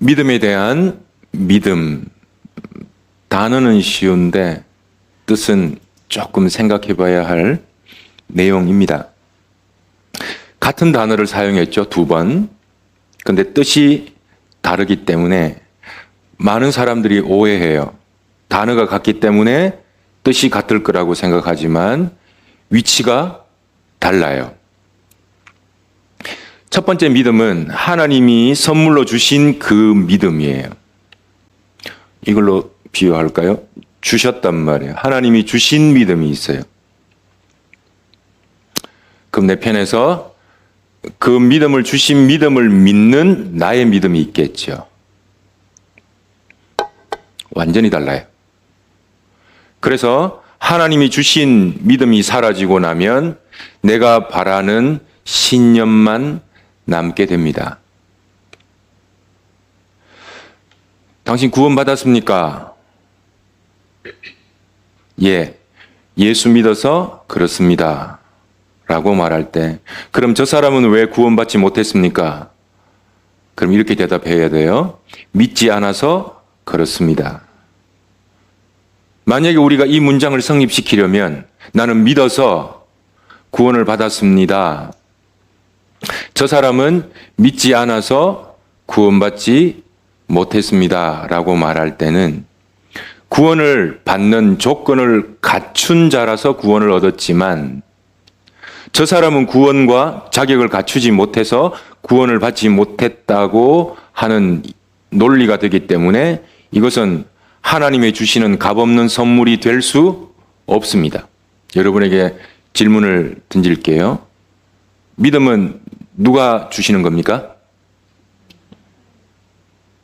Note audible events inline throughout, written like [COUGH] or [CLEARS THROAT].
믿음에 대한 믿음. 단어는 쉬운데 뜻은 조금 생각해 봐야 할 내용입니다. 같은 단어를 사용했죠, 두 번. 근데 뜻이 다르기 때문에 많은 사람들이 오해해요. 단어가 같기 때문에 뜻이 같을 거라고 생각하지만 위치가 달라요. 첫 번째 믿음은 하나님이 선물로 주신 그 믿음이에요. 이걸로 비유할까요? 주셨단 말이에요. 하나님이 주신 믿음이 있어요. 그럼 내 편에서 그 믿음을 주신 믿음을 믿는 나의 믿음이 있겠죠. 완전히 달라요. 그래서 하나님이 주신 믿음이 사라지고 나면 내가 바라는 신념만 남게 됩니다. 당신 구원받았습니까? 예. 예수 믿어서 그렇습니다. 라고 말할 때, 그럼 저 사람은 왜 구원받지 못했습니까? 그럼 이렇게 대답해야 돼요. 믿지 않아서 그렇습니다. 만약에 우리가 이 문장을 성립시키려면 나는 믿어서 구원을 받았습니다. 저 사람은 믿지 않아서 구원받지 못했습니다. 라고 말할 때는 구원을 받는 조건을 갖춘 자라서 구원을 얻었지만 저 사람은 구원과 자격을 갖추지 못해서 구원을 받지 못했다고 하는 논리가 되기 때문에 이것은 하나님의 주시는 값없는 선물이 될 수 없습니다. 여러분에게 질문을 던질게요. 믿음은 누가 주시는 겁니까?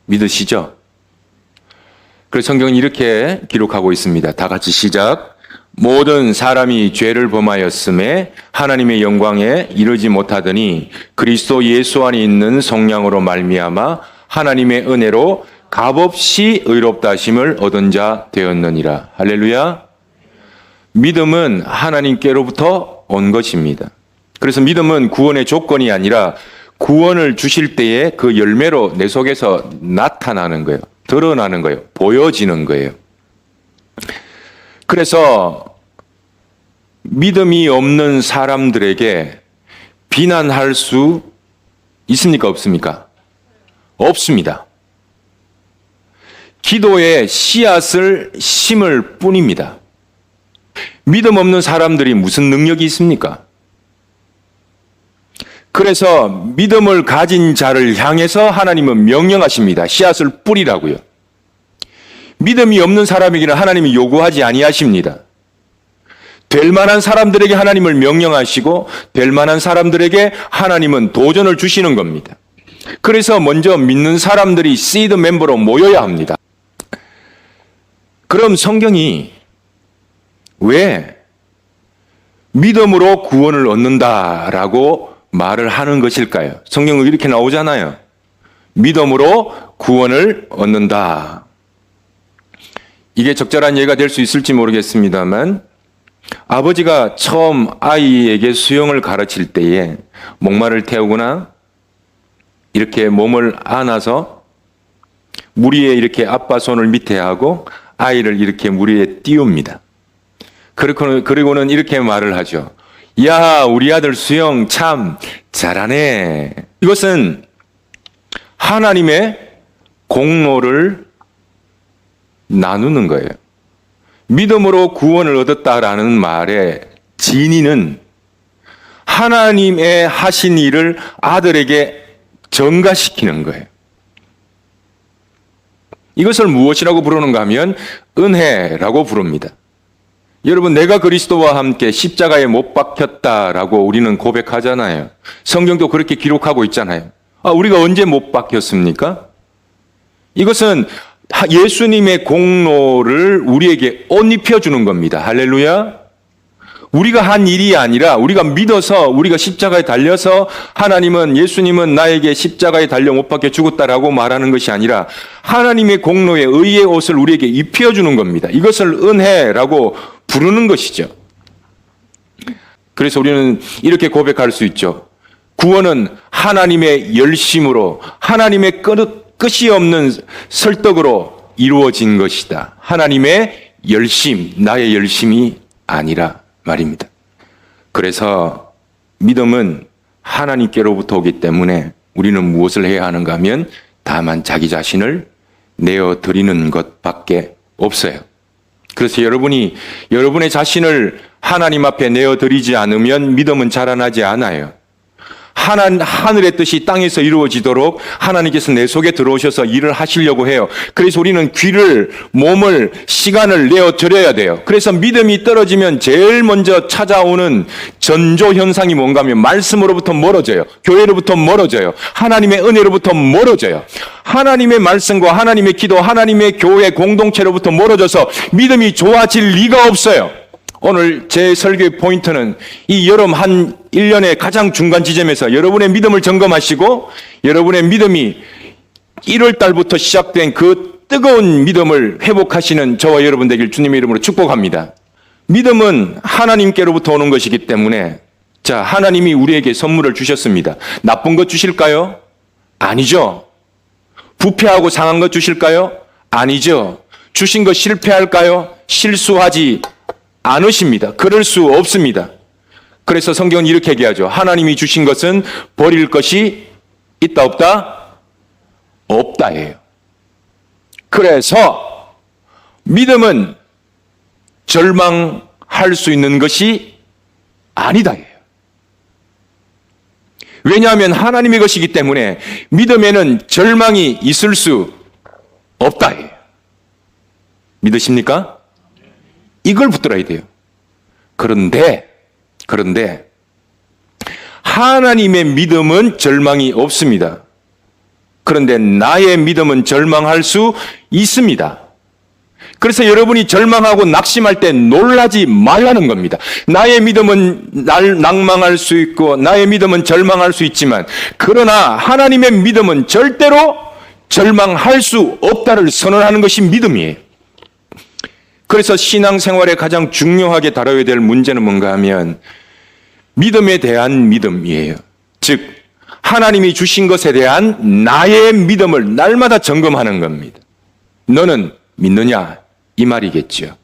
믿으시죠? 그래서 성경은 이렇게 기록하고 있습니다. 다 같이 시작. 모든 사람이 죄를 범하였음에 하나님의 영광에 이르지 못하더니 그리스도 예수 안에 있는 성령으로 말미암아 하나님의 은혜로 값없이 의롭다 하심을 얻은 자 되었느니라. 할렐루야. 믿음은 하나님께로부터 온 것입니다. 그래서 믿음은 구원의 조건이 아니라 구원을 주실 때에 그 열매로 내 속에서 나타나는 거예요. 드러나는 거예요. 보여지는 거예요. 그래서 믿음이 없는 사람들에게 비난할 수 있습니까? 없습니까? 없습니다. 기도에 씨앗을 심을 뿐입니다. 믿음 없는 사람들이 무슨 능력이 있습니까? 그래서 믿음을 가진 자를 향해서 하나님은 명령하십니다. 씨앗을 뿌리라고요. 믿음이 없는 사람에게는 하나님이 요구하지 아니하십니다. 될 만한 사람들에게 하나님을 명령하시고 될 만한 사람들에게 하나님은 도전을 주시는 겁니다. 그래서 먼저 믿는 사람들이 시드 멤버로 모여야 합니다. 그럼 성경이 왜 믿음으로 구원을 얻는다라고 말을 하는 것일까요? 성경은 이렇게 나오잖아요. 믿음으로 구원을 얻는다. 이게 적절한 예가 될 수 있을지 모르겠습니다만 아버지가 처음 아이에게 수영을 가르칠 때에 목마를 태우거나 이렇게 몸을 안아서 물 위에 이렇게 아빠 손을 밑에 하고 아이를 이렇게 물 위에 띄웁니다. 그리고는, 이렇게 말을 하죠. 야, 우리 아들 수영 참 잘하네. 이것은 하나님의 공로를 나누는 거예요. 믿음으로 구원을 얻었다라는 말의 진의는 하나님의 하신 일을 아들에게 전가시키는 거예요. 이것을 무엇이라고 부르는가 하면 은혜라고 부릅니다. 여러분, 내가 그리스도와 함께 십자가에 못 박혔다라고 우리는 고백하잖아요. 성경도 그렇게 기록하고 있잖아요. 아, 우리가 언제 못 박혔습니까? 이것은 예수님의 공로를 우리에게 옷 입혀주는 겁니다. 할렐루야. 우리가 한 일이 아니라 우리가 믿어서 우리가 십자가에 달려서 하나님은 예수님은 나에게 십자가에 달려 못 박혀 죽었다라고 말하는 것이 아니라 하나님의 공로에 의의 옷을 우리에게 입혀주는 겁니다. 이것을 은혜라고 부르는 것이죠. 그래서 우리는 이렇게 고백할 수 있죠. 구원은 하나님의 열심으로 하나님의 끝, 끝이 없는 설득으로 이루어진 것이다. 하나님의 열심, 나의 열심이 아니라 말입니다. 그래서 믿음은 하나님께로부터 오기 때문에 우리는 무엇을 해야 하는가 하면 다만 자기 자신을 내어 드리는 것밖에 없어요. 그래서 여러분이 여러분의 자신을 하나님 앞에 내어 드리지 않으면 믿음은 자라나지 않아요. 하나, 하늘의 뜻이 땅에서 이루어지도록 하나님께서 내 속에 들어오셔서 일을 하시려고 해요. 그래서 우리는 귀를, 몸을, 시간을 내어 드려야 돼요. 그래서 믿음이 떨어지면 제일 먼저 찾아오는 전조 현상이 뭔가 하면 말씀으로부터 멀어져요. 교회로부터 멀어져요. 하나님의 은혜로부터 멀어져요. 하나님의 말씀과 하나님의 기도, 하나님의 교회 공동체로부터 멀어져서 믿음이 좋아질 리가 없어요. 오늘 제 설교의 포인트는 이 여름 한 1년의 가장 중간 지점에서 여러분의 믿음을 점검하시고 여러분의 믿음이 1월 달부터 시작된 그 뜨거운 믿음을 회복하시는 저와 여러분 되길 주님의 이름으로 축복합니다. 믿음은 하나님께로부터 오는 것이기 때문에 자, 하나님이 우리에게 선물을 주셨습니다. 나쁜 것 주실까요? 아니죠. 부패하고 상한 것 주실까요? 아니죠. 주신 것 실패할까요? 실수하지 않으십니다. 그럴 수 없습니다. 그래서 성경은 이렇게 얘기하죠. 하나님이 주신 것은 버릴 것이 있다 없다? 없다예요. 그래서 믿음은 절망할 수 있는 것이 아니다예요. 왜냐하면 하나님의 것이기 때문에 믿음에는 절망이 있을 수 없다예요. 믿으십니까? 이걸 붙들어야 돼요. 그런데, 그런데, 하나님의 믿음은 절망이 없습니다. 그런데 나의 믿음은 절망할 수 있습니다. 그래서 여러분이 절망하고 낙심할 때 놀라지 말라는 겁니다. 나의 믿음은 날 낭망할 수 있고, 나의 믿음은 절망할 수 있지만, 그러나 하나님의 믿음은 절대로 절망할 수 없다를 선언하는 것이 믿음이에요. 그래서 신앙생활에 가장 중요하게 다뤄야 될 문제는 뭔가 하면 믿음에 대한 믿음이에요. 즉, 하나님이 주신 것에 대한 나의 믿음을 날마다 점검하는 겁니다. 너는 믿느냐? 이 말이겠죠.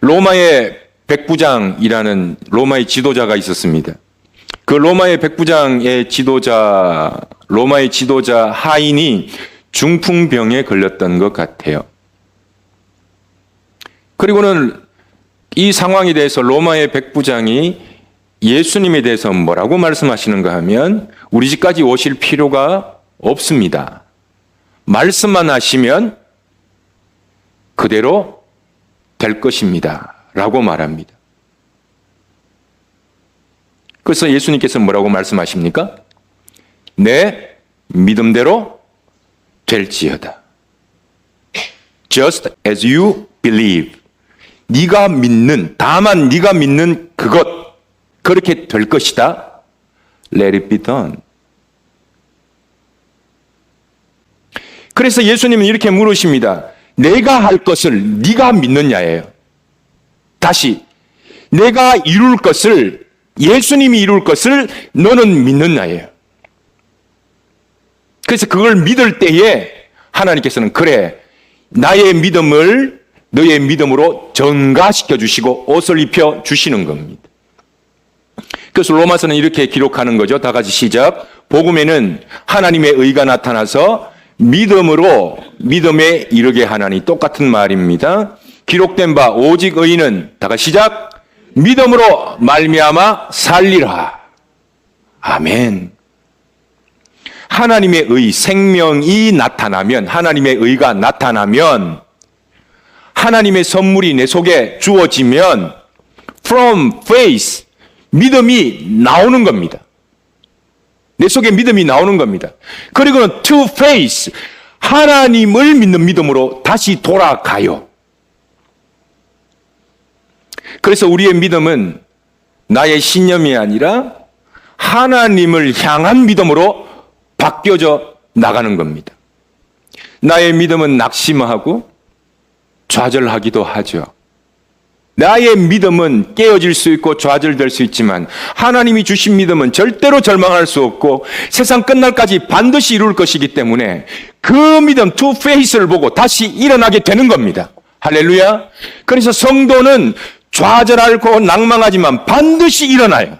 로마의 백부장이라는 로마의 지도자가 있었습니다. 그 로마의 백부장의 지도자, 로마의 지도자 하인이 중풍병에 걸렸던 것 같아요. 그리고는 이 상황에 대해서 로마의 백부장이 예수님에 대해서 뭐라고 말씀하시는가 하면 우리 집까지 오실 필요가 없습니다. 말씀만 하시면 그대로 될 것입니다. 라고 말합니다. 그래서 예수님께서 뭐라고 말씀하십니까? 내 믿음대로 될지어다. Just as you believe. 네가 믿는 다만 네가 믿는 그것 그렇게 될 것이다. Let it be done. 그래서 예수님은 이렇게 물으십니다. 내가 할 것을 네가 믿느냐예요. 다시 내가 이룰 것을 예수님이 이룰 것을 너는 믿느냐예요. 그래서 그걸 믿을 때에 하나님께서는 그래 나의 믿음을 너의 믿음으로 전가시켜 주시고 옷을 입혀 주시는 겁니다. 그래서 로마서는 이렇게 기록하는 거죠. 다 같이 시작. 복음에는 하나님의 의가 나타나서 믿음으로 믿음에 이르게 하나니 똑같은 말입니다. 기록된 바 오직 의인은 다 같이 시작. 믿음으로 말미암아 살리라. 아멘. 하나님의 의 생명이 나타나면 하나님의 의가 나타나면 하나님의 선물이 내 속에 주어지면 from faith 믿음이 나오는 겁니다. 내 속에 믿음이 나오는 겁니다. 그리고는 to faith 하나님을 믿는 믿음으로 다시 돌아가요. 그래서 우리의 믿음은 나의 신념이 아니라 하나님을 향한 믿음으로 바뀌어져 나가는 겁니다. 나의 믿음은 낙심하고 좌절하기도 하죠. 나의 믿음은 깨어질 수 있고 좌절될 수 있지만 하나님이 주신 믿음은 절대로 절망할 수 없고 세상 끝날까지 반드시 이룰 것이기 때문에 그 믿음 투 페이스를 보고 다시 일어나게 되는 겁니다. 할렐루야. 그래서 성도는 좌절하고 낭망하지만 반드시 일어나요.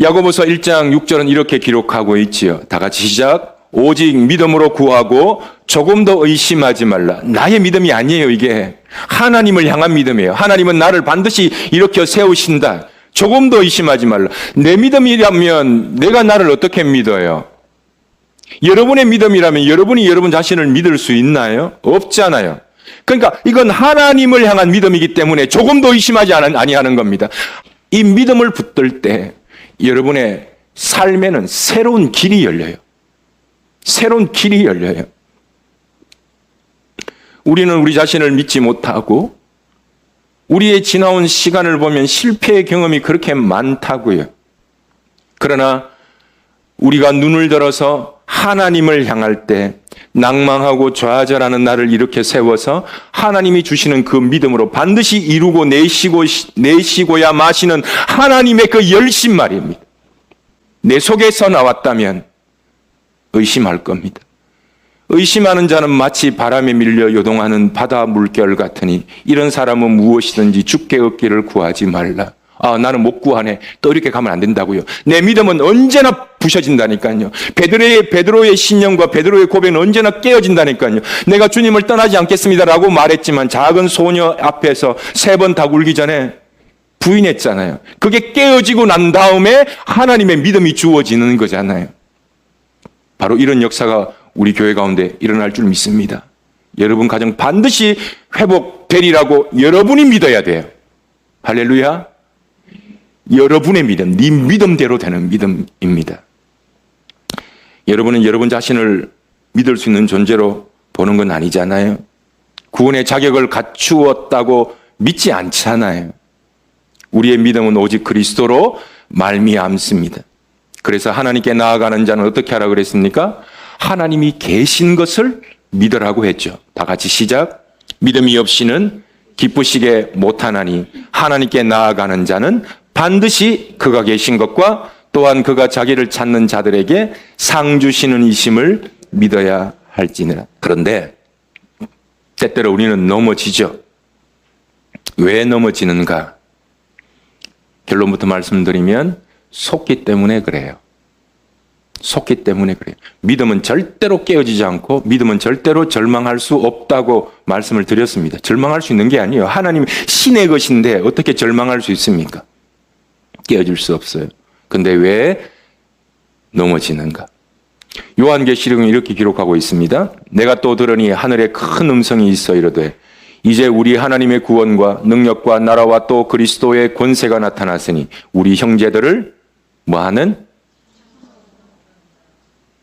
야고보서 1장 6절은 이렇게 기록하고 있지요. 다 같이 시작. 오직 믿음으로 구하고 조금 더 의심하지 말라. 나의 믿음이 아니에요, 이게. 하나님을 향한 믿음이에요. 하나님은 나를 반드시 일으켜 세우신다. 조금 더 의심하지 말라. 내 믿음이라면 내가 나를 어떻게 믿어요? 여러분의 믿음이라면 여러분이 여러분 자신을 믿을 수 있나요? 없잖아요. 그러니까 이건 하나님을 향한 믿음이기 때문에 조금 더 의심하지 않- 아니하는 겁니다. 이 믿음을 붙들 때 여러분의 삶에는 새로운 길이 열려요. 새로운 길이 열려요. 우리는 우리 자신을 믿지 못하고 우리의 지나온 시간을 보면 실패의 경험이 그렇게 많다고요. 그러나 우리가 눈을 들어서 하나님을 향할 때 낭망하고 좌절하는 나를 이렇게 세워서 하나님이 주시는 그 믿음으로 반드시 이루고 내시고 내시고야 마시는 하나님의 그 열심 말입니다. 내 속에서 나왔다면 의심할 겁니다. 의심하는 자는 마치 바람에 밀려 요동하는 바다 물결 같으니 이런 사람은 무엇이든지 죽게 얻기를 구하지 말라. 아, 나는 못 구하네. 또 이렇게 가면 안 된다고요. 내 믿음은 언제나 부셔진다니까요. 베드로의 베드로의 신념과 베드로의 고백은 언제나 깨어진다니까요. 내가 주님을 떠나지 않겠습니다라고 말했지만 작은 소녀 앞에서 세 번다 굴기 전에 부인했잖아요. 그게 깨어지고 난 다음에 하나님의 믿음이 주어지는 거잖아요. 바로 이런 역사가 우리 교회 가운데 일어날 줄 믿습니다. 여러분 가정 반드시 회복되리라고 여러분이 믿어야 돼요. 할렐루야. 여러분의 믿음, 네 믿음대로 되는 믿음입니다. 여러분은 여러분 자신을 믿을 수 있는 존재로 보는 건 아니잖아요. 구원의 자격을 갖추었다고 믿지 않잖아요. 우리의 믿음은 오직 그리스도로 말미암습니다. 그래서 하나님께 나아가는 자는 어떻게 하라 그랬습니까? 하나님이 계신 것을 믿으라고 했죠. 다 같이 시작. 믿음이 없이는 기쁘시게 못하나니 하나님께 나아가는 자는 반드시 그가 계신 것과 또한 그가 자기를 찾는 자들에게 상 주시는 이심을 믿어야 할지니라. 그런데 때때로 우리는 넘어지죠. 왜 넘어지는가? 결론부터 말씀드리면 속기 때문에 그래요. 속기 때문에 그래요. 믿음은 절대로 깨어지지 않고 믿음은 절대로 절망할 수 없다고 말씀을 드렸습니다. 절망할 수 있는 게 아니에요. 하나님 신의 것인데 어떻게 절망할 수 있습니까? 깨어질 수 없어요. 근데 왜 넘어지는가? 요한계시록은 이렇게 기록하고 있습니다. 내가 또 들으니 하늘에 큰 음성이 있어 이르되 이제 우리 하나님의 구원과 능력과 나라와 또 그리스도의 권세가 나타났으니 우리 형제들을 뭐 하는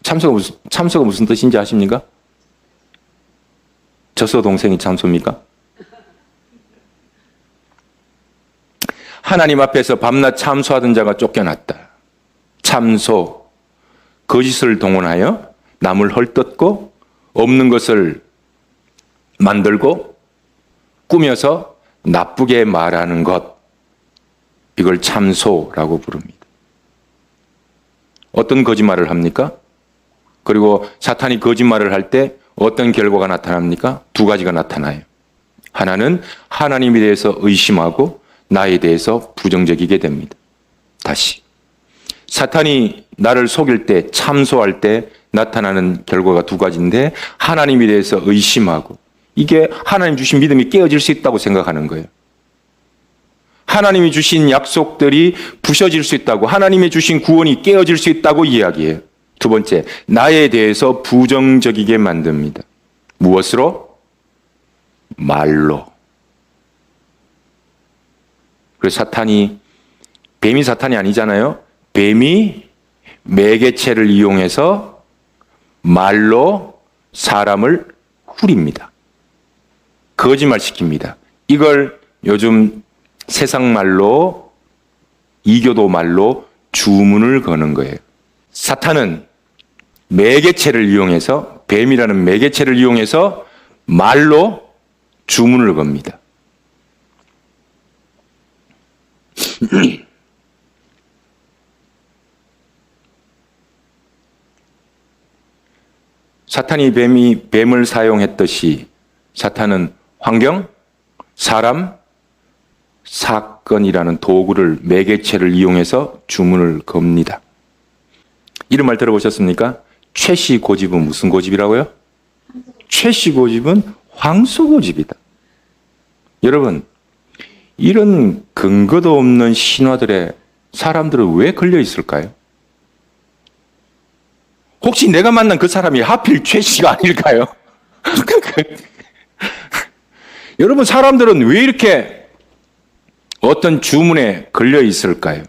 참소가 무슨 참소가 무슨 뜻인지 아십니까? 저서 동생이 참소입니까? 하나님 앞에서 밤낮 참소하던 자가 쫓겨났다. 참소 거짓을 동원하여 남을 헐뜯고 없는 것을 만들고 꾸며서 나쁘게 말하는 것 이걸 참소라고 부릅니다. 어떤 거짓말을 합니까? 그리고 사탄이 거짓말을 할 때 어떤 결과가 나타납니까? 두 가지가 나타나요. 하나는 하나님에 대해서 의심하고 나에 대해서 부정적이게 됩니다. 다시. 사탄이 나를 속일 때, 참소할 때 나타나는 결과가 두 가지인데 하나님에 대해서 의심하고 이게 하나님 주신 믿음이 깨어질 수 있다고 생각하는 거예요. 하나님이 주신 약속들이 부셔질 수 있다고, 하나님이 주신 구원이 깨어질 수 있다고 이야기해요. 두 번째, 나에 대해서 부정적이게 만듭니다. 무엇으로? 말로. 그래서 사탄이, 뱀이 사탄이 아니잖아요. 뱀이 매개체를 이용해서 말로 사람을 후립니다. 거짓말 시킵니다. 이걸 요즘 세상 말로 이교도 말로 주문을 거는 거예요. 사탄은 매개체를 이용해서 뱀이라는 매개체를 이용해서 말로 주문을 겁니다. [CLEARS THROAT] 사탄이 뱀이 뱀을 사용했듯이 사탄은 환경, 사람, 사건이라는 도구를 매개체를 이용해서 주문을 겁니다. 이런 말 들어보셨습니까? 최씨 고집은 무슨 고집이라고요? 최씨 고집은 황소 고집이다. 여러분, 이런 근거도 없는 신화들에 사람들은 왜 걸려 있을까요? 혹시 내가 만난 그 사람이 하필 최 씨가 아닐까요? [LAUGHS] 여러분, 사람들은 왜 이렇게 어떤 주문에 걸려 있을까요?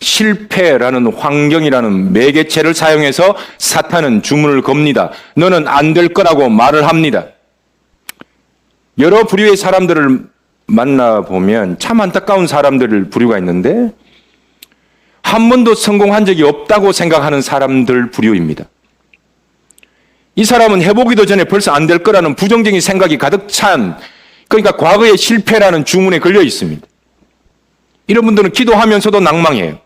실패라는 환경이라는 매개체를 사용해서 사탄은 주문을 겁니다. 너는 안 될 거라고 말을 합니다. 여러 부류의 사람들을 만나보면 참 안타까운 사람들 부류가 있는데 한 번도 성공한 적이 없다고 생각하는 사람들 부류입니다. 이 사람은 해보기도 전에 벌써 안 될 거라는 부정적인 생각이 가득 찬 그러니까 과거의 실패라는 주문에 걸려 있습니다. 이런 분들은 기도하면서도 낭망해요.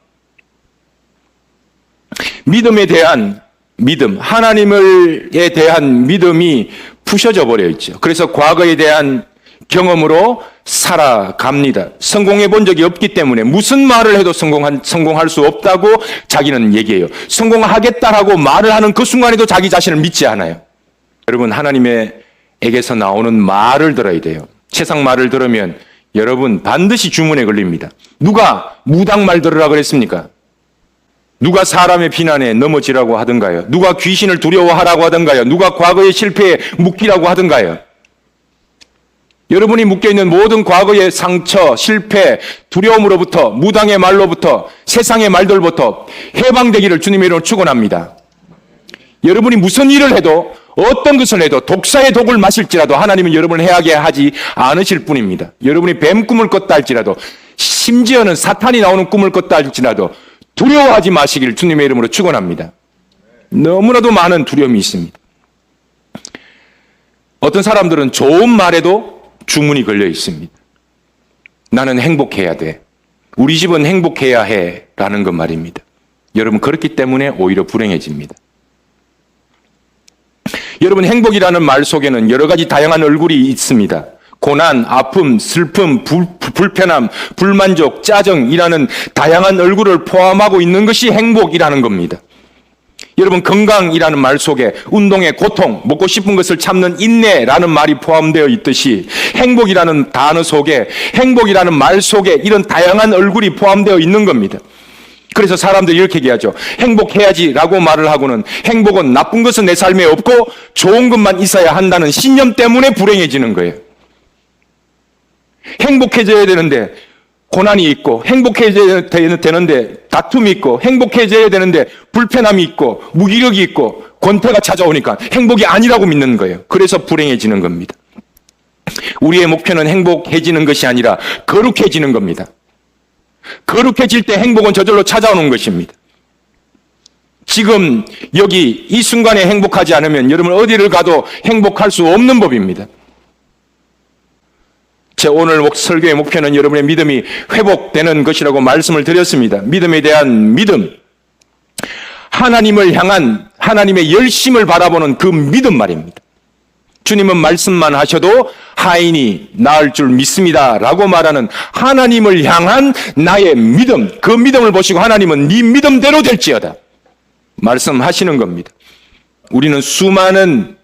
믿음에 대한 믿음, 하나님을에 대한 믿음이 부셔져 버려 있죠. 그래서 과거에 대한 경험으로 살아갑니다. 성공해 본 적이 없기 때문에 무슨 말을 해도 성공한, 성공할 수 없다고 자기는 얘기해요. 성공하겠다라고 말을 하는 그 순간에도 자기 자신을 믿지 않아요. 여러분, 하나님의 에게서 나오는 말을 들어야 돼요. 세상 말을 들으면 여러분 반드시 주문에 걸립니다. 누가 무당 말 들으라 그랬습니까? 누가 사람의 비난에 넘어지라고 하던가요? 누가 귀신을 두려워하라고 하던가요? 누가 과거의 실패에 묶이라고 하던가요? 여러분이 묶여있는 모든 과거의 상처, 실패, 두려움으로부터, 무당의 말로부터, 세상의 말들부터 해방되기를 주님의 이름으로 축원합니다. 여러분이 무슨 일을 해도 어떤 것을 해도 독사의 독을 마실지라도 하나님은 여러분을 해하게 하지 않으실 뿐입니다. 여러분이 뱀 꿈을 꿨다 할지라도 심지어는 사탄이 나오는 꿈을 꿨다 할지라도 두려워하지 마시길 주님의 이름으로 축원합니다. 너무나도 많은 두려움이 있습니다. 어떤 사람들은 좋은 말에도 주문이 걸려 있습니다. 나는 행복해야 돼. 우리 집은 행복해야 해. 라는 것 말입니다. 여러분, 그렇기 때문에 오히려 불행해집니다. 여러분, 행복이라는 말 속에는 여러 가지 다양한 얼굴이 있습니다. 고난, 아픔, 슬픔, 불, 불편함, 불만족, 짜증이라는 다양한 얼굴을 포함하고 있는 것이 행복이라는 겁니다. 여러분 건강이라는 말 속에 운동의 고통, 먹고 싶은 것을 참는 인내라는 말이 포함되어 있듯이 행복이라는 단어 속에 행복이라는 말 속에 이런 다양한 얼굴이 포함되어 있는 겁니다. 그래서 사람들이 이렇게 얘기하죠. 행복해야지 라고 말을 하고는 행복은 나쁜 것은 내 삶에 없고 좋은 것만 있어야 한다는 신념 때문에 불행해지는 거예요. 행복해져야 되는데 고난이 있고 행복해져야 되는데 다툼이 있고 행복해져야 되는데 불편함이 있고 무기력이 있고 권태가 찾아오니까 행복이 아니라고 믿는 거예요. 그래서 불행해지는 겁니다. 우리의 목표는 행복해지는 것이 아니라 거룩해지는 겁니다. 거룩해질 때 행복은 저절로 찾아오는 것입니다. 지금 여기 이 순간에 행복하지 않으면 여러분 어디를 가도 행복할 수 없는 법입니다. 제 오늘 설교의 목표는 여러분의 믿음이 회복되는 것이라고 말씀을 드렸습니다. 믿음에 대한 믿음. 하나님을 향한 하나님의 열심을 바라보는 그 믿음 말입니다. 주님은 말씀만 하셔도 하인이 나을 줄 믿습니다. 라고 말하는 하나님을 향한 나의 믿음. 그 믿음을 보시고 하나님은 네 믿음대로 될지어다. 말씀하시는 겁니다. 우리는 수많은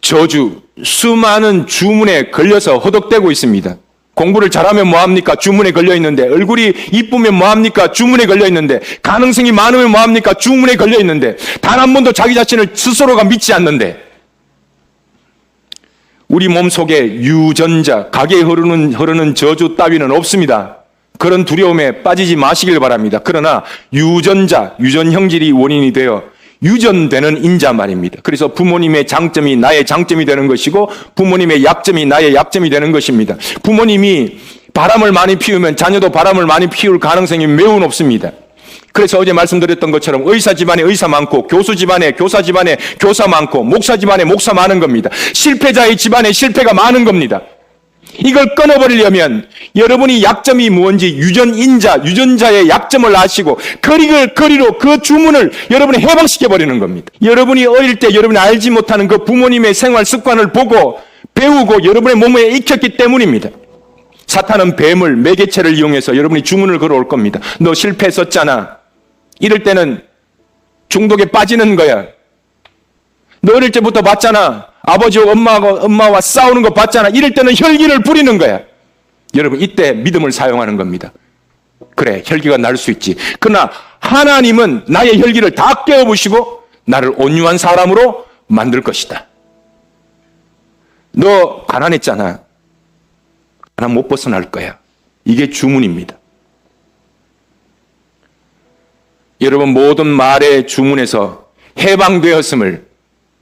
저주, 수많은 주문에 걸려서 허덕대고 있습니다. 공부를 잘하면 뭐합니까? 주문에 걸려 있는데, 얼굴이 이쁘면 뭐합니까? 주문에 걸려 있는데, 가능성이 많으면 뭐합니까? 주문에 걸려 있는데, 단 한 번도 자기 자신을 스스로가 믿지 않는데, 우리 몸 속에 유전자, 가게 흐르는, 흐르는 저주 따위는 없습니다. 그런 두려움에 빠지지 마시길 바랍니다. 그러나 유전자, 유전 형질이 원인이 되어 유전되는 인자 말입니다. 그래서 부모님의 장점이 나의 장점이 되는 것이고 부모님의 약점이 나의 약점이 되는 것입니다. 부모님이 바람을 많이 피우면 자녀도 바람을 많이 피울 가능성이 매우 높습니다. 그래서 어제 말씀드렸던 것처럼 의사 집안에 의사 많고 교수 집안에 교사 집안에 교사 많고 목사 집안에 목사 많은 겁니다. 실패자의 집안에 실패가 많은 겁니다. 이걸 끊어버리려면 여러분이 약점이 무언지 유전인자, 유전자의 약점을 아시고 거리를 거리로 그 주문을 여러분이 해방시켜 버리는 겁니다. 여러분이 어릴 때 여러분이 알지 못하는 그 부모님의 생활 습관을 보고 배우고 여러분의 몸에 익혔기 때문입니다. 사탄은 뱀을 매개체를 이용해서 여러분이 주문을 걸어올 겁니다. 너 실패했었잖아. 이럴 때는 중독에 빠지는 거야. 너 어릴 때부터 봤잖아. 아버지와 엄마가, 엄마와 싸우는 거 봤잖아. 이럴 때는 혈기를 부리는 거야. 여러분, 이때 믿음을 사용하는 겁니다. 그래, 혈기가 날 수 있지. 그러나 하나님은 나의 혈기를 다 깨어부시고 나를 온유한 사람으로 만들 것이다. 너 가난했잖아. 가난 못 벗어날 거야. 이게 주문입니다. 여러분, 모든 말의 주문에서 해방되었음을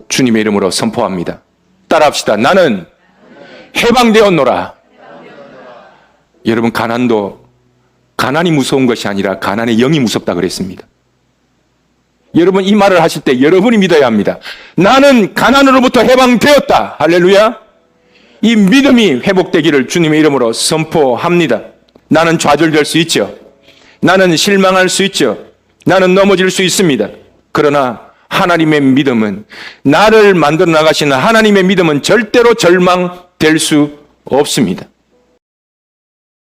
주님의 이름으로 선포합니다. 따라합시다. 나는 해방되었노라. 여러분, 가난도 가난이 무서운 것이 아니라 가난의 영이 무섭다 그랬습니다. 여러분, 이 말을 하실 때 여러분이 믿어야 합니다. 나는 가난으로부터 해방되었다. 할렐루야. 이 믿음이 회복되기를 주님의 이름으로 선포합니다. 나는 좌절될 수 있죠. 나는 실망할 수 있죠. 나는 넘어질 수 있습니다. 그러나 하나님의 믿음은 나를 만들어 나가시는 하나님의 믿음은 절대로 절망될 수 없습니다.